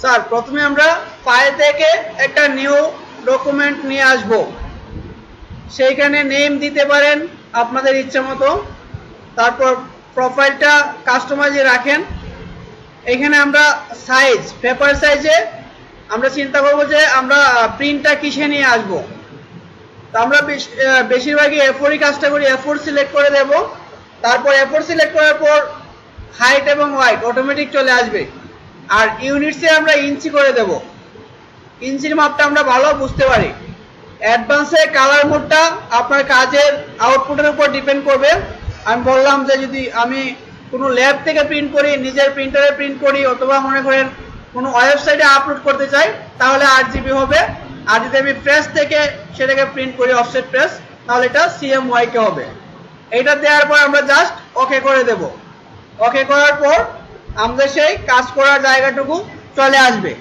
Sir, প্রথমে আমরা file থেকে একটা নিউ ডকুমেন্ট নিয়ে আসব। সেইখানে নেম দিতে পারেন আপনাদের ইচ্ছে মতো। তারপর প্রোফাইলটা কাস্টমাইজে রাখেন। এখানে আমরা সাইজ পেপার সাইজে আমরা চিন্তা করব যে আমরা প্রিন্টটা কিসে নিয়ে আসব। তো আমরা বেশিরভাগই এফোরই কাজটা করি। এফোর সিলেক্ট করে দেব। তারপর এফোর সিলেক্ট করার পর হাইট এবং হোয়াইট অটোমেটিক চলে আসবে। আর ইউনিটসে আমরা ইঞ্চি করে দেব। ইঞ্চির মাপটা আমরা ভালো বুঝতে পারি। অ্যাডভান্সে কালার মোডটা আপনার কাজের আউটপুটের উপর ডিপেন্ড করবে। আমি বললাম যে যদি আমি কোনো ল্যাব থেকে প্রিন্ট করি, নিজের প্রিন্টারে প্রিন্ট করি, অথবা মনে করেন কোনো ওয়েবসাইটে আপলোড করতে চাই, তাহলে আট জিবি হবে। আর যদি আমি প্রেস থেকে সেটাকে প্রিন্ট করি, অফসেট প্রেস, তাহলে এটা সিএমওয়াই কে হবে। এটা দেওয়ার পর আমরা জাস্ট ওকে করে দেব। ওকে করার পর আমাদের সেই কাজ করার জায়গাটুকু চলে আসবে।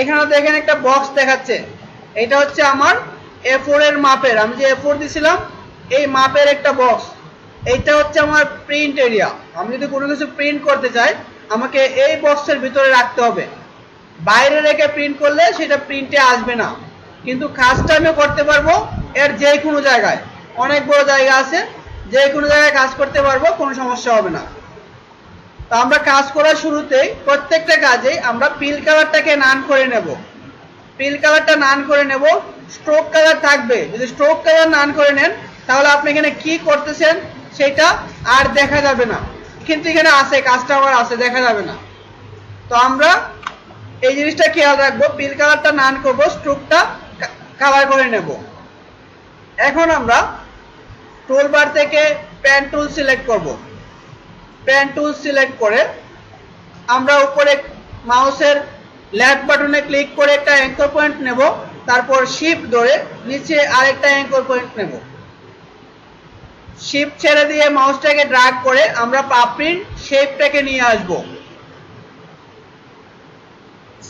এখানে দেখেন একটা বক্স দেখাচ্ছে। এটা হচ্ছে আমার এ এর মাপের, আমি যে এ ফোর দিছিলাম, এই মাপের একটা বক্স এইটা হচ্ছে আমার প্রিন্ট এরিয়া আমি যদি কোনো কিছু প্রিন্ট করতে চাই, আমাকে এই বক্সের ভিতরে রাখতে হবে। বাইরে রেখে প্রিন্ট করলে সেটা প্রিন্টে আসবে না। কিন্তু কাজটা আমি করতে পারব এর যে কোনো জায়গায়। অনেক বড় জায়গা আছে যে কোনো জায়গায় কাজ করতে পারব, কোনো সমস্যা হবে না। তো আমরা কাজ করার শুরুতেই প্রত্যেকটা কাজে আমরা পিল কালারটাকে নান করে নেব। পিল কালারটা নান করে নেব। স্ট্রোক কালার থাকবে। যদি স্ট্রোক কালার নান করে নেন, তাহলে আপনি এখানে কি করতেছেন সেটা আর দেখা যাবে না। কিন্তু এখানে আছে কাজটা আমার আছে, দেখা যাবে না। তো আমরা এই জিনিসটা খেয়াল রাখব, পিল কালারটা নান করব স্ট্রোকটা কালার করে নেব। এখন আমরা টুলবার থেকে প্যান টুল সিলেক্ট করব। প্যান টুল সিলেক্ট করে আমরা উপরে মাউসের লেফট বাটনে ক্লিক করে একটা অ্যাঙ্কর পয়েন্ট নেব, তারপর শিফট ধরে নিচে আরেকটা অ্যাঙ্কর পয়েন্ট নেব। শিফট ছেড়ে দিয়ে মাউসটাকে ড্রাগ করে আমরা পাপড়ির শেপটাকে নিয়ে আসব।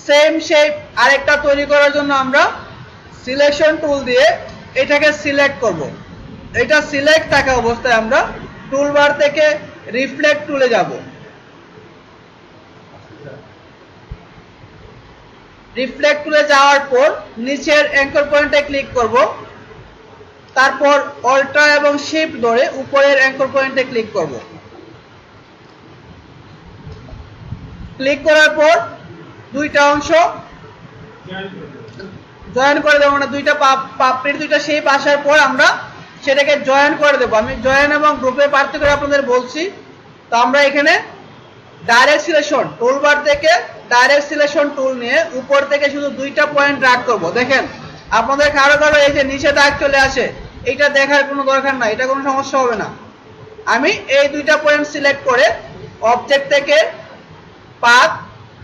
সেম শেপ আরেকটা তৈরি করার জন্য আমরা সিলেকশন টুল দিয়ে এটাকে সিলেক্ট করব। এটা সিলেক্ট থাকা অবস্থায় আমরা টুলবার থেকে রিফ্লেক্ট টুলে যাব। রিফ্লেক্ট টুলে যাওয়ার পর নিচের অ্যাঙ্কর পয়েন্টে ক্লিক করব। তারপর অল্ট্রা এবং শিফট ধরে উপরের অ্যাঙ্কর পয়েন্টে ক্লিক করব। ক্লিক করার পর দুইটা অংশ জয়েন করে দেবো। মানে দুইটা পাপ- পাপড়ির দুইটা শেপ আসার পর আমরা সেটাকে জয়েন করে দেবো। আমি জয়েন এবং গ্রুপের পার্থক্য আপনাদের বলছি। তো আমরা এখানে ডাইরেক্ট সিলেকশন টুলবার থেকে ডাইরেক্ট সিলেকশন টুল নিয়ে উপর থেকে শুধু দুইটা পয়েন্ট ড্রাগ করব। দেখেন, আপনাদের কারও কারও এই যে নিচে দাগ চলে আসে, এটা দেখার কোনো দরকার নাই, এটা কোনো সমস্যা হবে না। আমি এই দুইটা পয়েন্ট সিলেক্ট করে অবজেক্ট থেকে পাত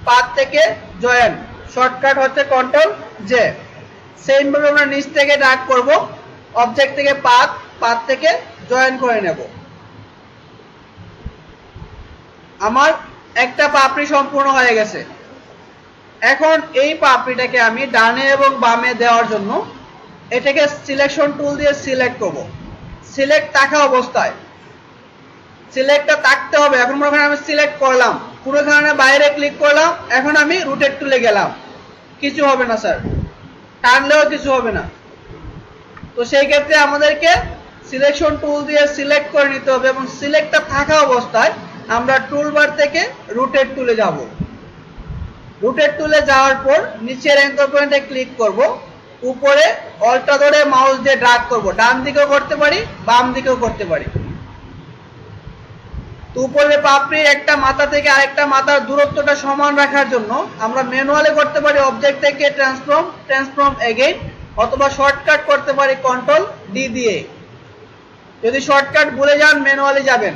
পাত থেকে জয়েন শর্টকাট হচ্ছে কন্ট্রোল জে সেম ভাবে আমরা নিচ থেকে ডাক করব। অবজেক্ট থেকে পাথ পাথ থেকে জয়েন করে নেব। আমার একটা পাপড়ি সম্পূর্ণ হয়ে গেছে। এখন এই পাপড়িটাকে আমি ডানে এবং বামে দেওয়ার জন্য এটাকে সিলেকশন টুল দিয়ে সিলেক্ট করব। সিলেক্ট থাকা অবস্থায়। সিলেক্টটা থাকতে হবে। এখন মনে আমি সিলেক্ট করলাম। পুরো কারণে বাইরে ক্লিক করলাম। এখন আমি রুটেড টুলে গেলাম। কিছু হবে না স্যার টানলেও কিছু হবে না। তো সেই ক্ষেত্রে আমাদেরকে সিলেকশন টুল দিয়ে সিলেক্ট করে নিতে হবে এবং সিলেক্টটা থাকা অবস্থায় আমরা টুল বার থেকে রুটেড টুলে যাব। রুটেড টুলে যাওয়ার পর নিচের অ্যাঙ্কর পয়েন্টে ক্লিক করব। উপরে অল্টা ধরে মাউস দিয়ে ড্রাগ করব। ডান দিকেও করতে পারি, বাম দিকেও করতে পারি। তো উপরে পাপড়ির একটা মাথা থেকে আরেকটা মাথার দূরত্বটা সমান রাখার জন্য আমরা ম্যানুয়ালি করতে পারি অবজেক্ট থেকে ট্রান্সফর্ম ট্রান্সফর্ম এগেইন অথবা শর্টকাট করতে পারি কন্ট্রোল ডি দিয়ে। যদি শর্টকাট ভুলে যান ম্যানুয়ালি যাবেন।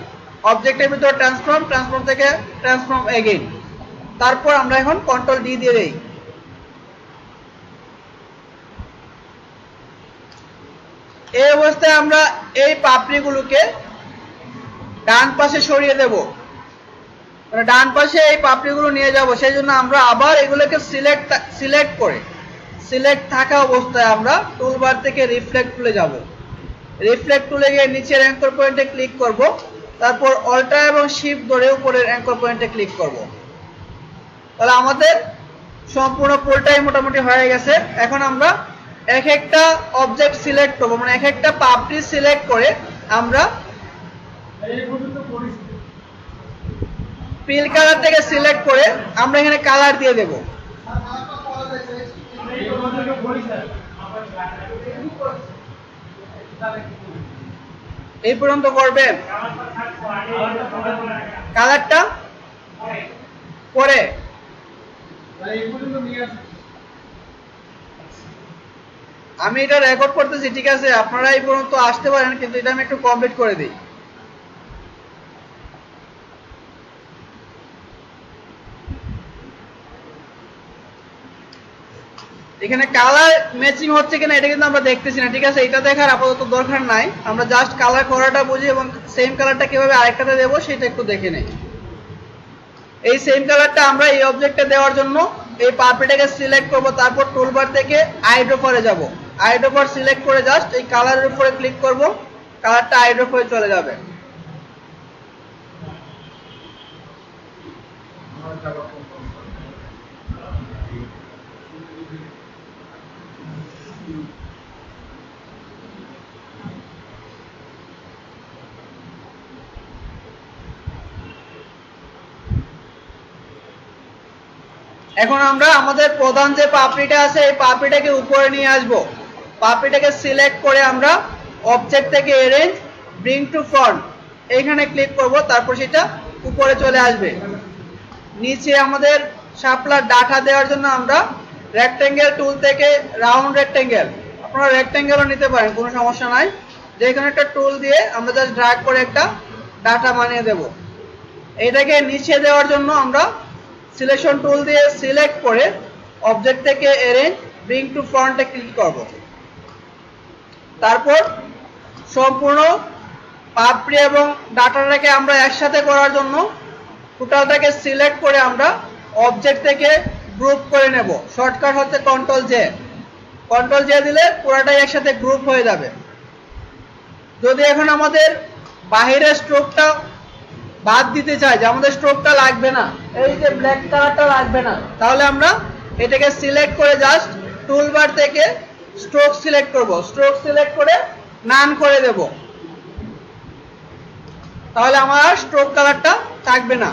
অবজেক্টের ভিতর ট্রান্সফর্ম ট্রান্সফর্ম থেকে ট্রান্সফর্ম এগেইন তারপর আমরা এখন কন্ট্রোল ডি দিয়ে দেই। এই অবস্থায় আমরা এই পাপড়িগুলোকে ডান পাশে সরিয়ে দেব। মানে ডান পাশে এই পাপড়িগুলো নিয়ে যাব, সেই জন্য আমরা আবার এগুলোকে সিলেক্ট সিলেক্ট করে। সিলেক্ট থাকা অবস্থায় আমরা টুলবার থেকে রিফ্লেক্ট টুলে যাব। রিফ্লেক্ট টুলে গিয়ে নিচের অ্যাঙ্কর পয়েন্টে ক্লিক করব। তারপর অল্টা এবং শিফট ধরে উপরের অ্যাঙ্কর পয়েন্টে ক্লিক করব। তাহলে আমাদের সম্পূর্ণ পুরোটাই মোটামুটি হয়ে গেছে। এখন আমরা এক একটা অবজেক্ট সিলেক্ট করব মানে এক একটা পাপড়ি সিলেক্ট করে আমরা পিল কালার থেকে সিলেক্ট করে আমরা এখানে কালার দিয়ে দেব। এই পর্যন্ত করবেন? কালারটা? পরে। আমি এটা রেকর্ড করতেছি, ঠিক আছে? আপনারা এই পর্যন্ত আসতে পারেন, কিন্তু এটা আমি একটু কমপ্লিট করে দিই। এখানে কালার ম্যাচিং হচ্ছে কিনা এটা কিন্তু আমরা দেখতেছি না, ঠিক আছে? এটা দেখার আপাতত দরকার নাই। আমরা জাস্ট কালার করাটা বুঝি এবং সেম কালারটা কীভাবে আরেকটাতে দেবো সেটা একটু দেখে নেই। এই সেম কালারটা আমরা এই অবজেক্টে দেওয়ার জন্য এই পাপড়িটাকে সিলেক্ট করব, তারপর টুলবার থেকে আইড্রোপারে যাব। আইড্রোপার সিলেক্ট করে জাস্ট এই কালারের উপরে ক্লিক করব কালারটা আইড্রোপারে চলে যাবে। এখন আমরা আমাদের প্রধান যে পাপড়িটা আছে, এই পাপড়িটাকে উপরে নিয়ে আসব। পাপড়িটাকে সিলেক্ট করে আমরা অবজেক্ট থেকে এরেঞ্জ ব্রিং টু ফ্রন্ট এইখানে ক্লিক করব, তারপর সেটা উপরে চলে আসবে। নিচে আমাদের শাপলার ডাটা দেওয়ার জন্য আমরা রেক্টেঙ্গেল টুল থেকে রাউন্ড রেক্টেঙ্গেল আপনারা রেক্টেঙ্গেলও নিতে পারেন, কোনো সমস্যা নাই। যে কোনো একটা টুল দিয়ে আমরা জাস্ট ড্রাগ করে একটা ডাটা বানিয়ে দেব। এটাকে নিচে দেওয়ার জন্য আমরা সিলেকশন টুল দিয়ে সিলেক্ট করে অবজেক্ট থেকে এরেঞ্জ ব্রিং টু ফ্রন্টে ক্লিক করব। তারপর সম্পূর্ণ পাপড়ি এবং ডাটাটাকে আমরা একসাথে করার জন্য টোটালটাকে সিলেক্ট করে আমরা অবজেক্ট থেকে গ্রুপ করে নেব। শর্টকাট হচ্ছে কন্ট্রোল জে কন্ট্রোল জে দিলে পুরোটাই একসাথে গ্রুপ হয়ে যাবে। যদি এখন আমাদের বাহিরের স্ট্রোকটা বাদ দিতে চাই যে আমাদের স্ট্রোকটা লাগবে না, এই যে ব্ল্যাক কালারটা লাগবে না, তাহলে আমরা এটাকে সিলেক্ট করে জাস্ট টুলবার থেকে স্ট্রোক সিলেক্ট করব। স্ট্রোক সিলেক্ট করে নান করে দেব। তাহলে আমার স্ট্রোক কালারটা থাকবে না।